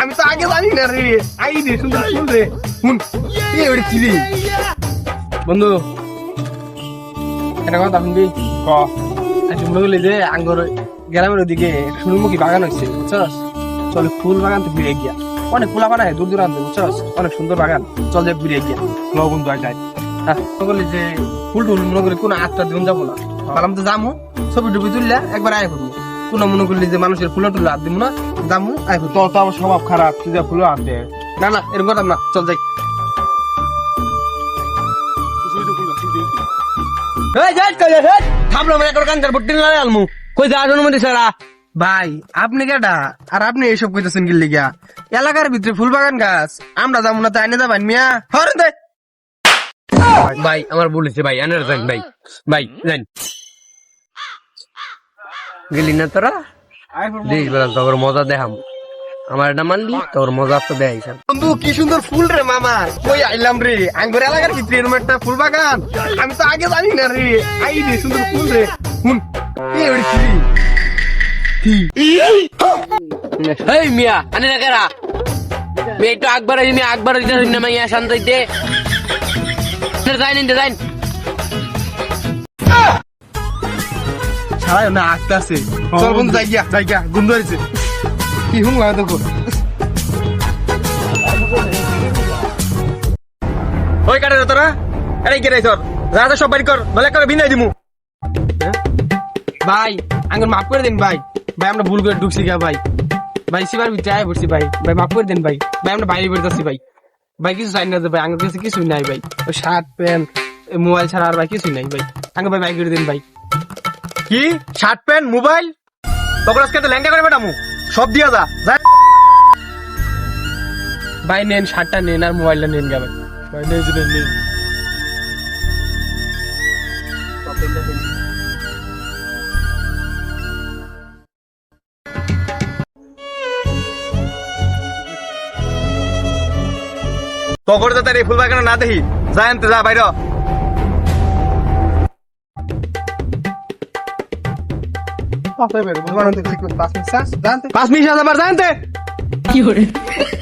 আমি তো আগে জানি না রে। আই রে সুন্দর ফুল রে হুন এ ওরে কি রে? বন্ধু এটা কথা শুনবি? ক? মনে করলি যে আঙ্গর গ্রামের ওদিকে সুরমুখী বাগান হয়েছে বুঝছস? চল ফুল বাগান তো ঘুরে গিয়া। অনেক ফুলা বানায় দূর দূরান্তে বুঝছস? অনেক সুন্দর বাগান। চল যে ঘুরে গিয়া। লো বন্ধু আয় যাই হ্যাঁ করলি যে ফুল টুল মনে করি কোন আটটা দিন যাব না। পালাম তো যামু ছবি টুবি তুললে একবার আয় করব কোন মনে করলি যে মানুষের ফুলা টুল হাত দিব না আয় করব তোর তো আমার স্বভাব খারাপ তুই যা ফুলো আনতে। না না এরকম করতাম না চল যাই। ভাই আপনি কেডা? আর আপনি এইসব কইতেছেন কি লিগা? এলাকার ভিতরে ফুল বাগান গাছ আমরা যাব না তাই না যাবেন মিয়া? হরেন দে। ভাই আমার বলেছে ভাই আনার ভাই। ভাই গেলি না তোরা? দেখ বেলা তোর মজা দেখাম। আমার এটা মানলি? তোর মজা তো দেয় বন্ধু কি সুন্দর ফুল রে মামা। কই আইলাম রে? আঙ্গুর এলাকার ভিতরে এরকম একটা ফুল বাগান। আমি তো আগে জানি না রে। আই রে সুন্দর ফুল রে। হুন এ ওরে কি? এই মিয়া আনে না কেরা? মেয়ে একটু আকবার আছে মিয়া আকবার দিতে না মাইয়া শান্ত হইতে। যাই নিতে যাই না আঁকতে আছে চল বন্ধু যাই গিয়া যাই গিয়া গুন্দ হয়েছে কি হুম লাগে দেখো ওই কাটে রে তোরা আরে কে রে তোর? যা সব বাড়ি কর বলে করে বিনাই দিমু। ভাই আঙ্গুর মাফ করে দিন ভাই। ভাই আমরা ভুল করে ঢুকছি গা ভাই। ভাই সিবার আয় পড়ছি ভাই। ভাই মাফ করে দিন ভাই। ভাই আমরা বাইরে বেরোতে যাচ্ছি ভাই। ভাই কিছু চাই না ভাই। আঙ্গুর কাছে কিছুই নাই ভাই। ওই শার্ট প্যান্ট মোবাইল ছাড়া আর ভাই কিছুই নাই ভাই। আঙ্গুর ভাই বাই করে দিন ভাই। কি? Shirt pant mobile? তখন আজকে ল্যাংটা করে সব দিয়া যা যা। ভাই নেন শার্টটা নেন আর মোবাইলটা নেন গা ভাই। ভাই নেন নেন নেন। তখন তো তার এই ফুল বাগানে না দেখি যা আনতে যা বাইরে Pas mi jalan bertante. Yuk.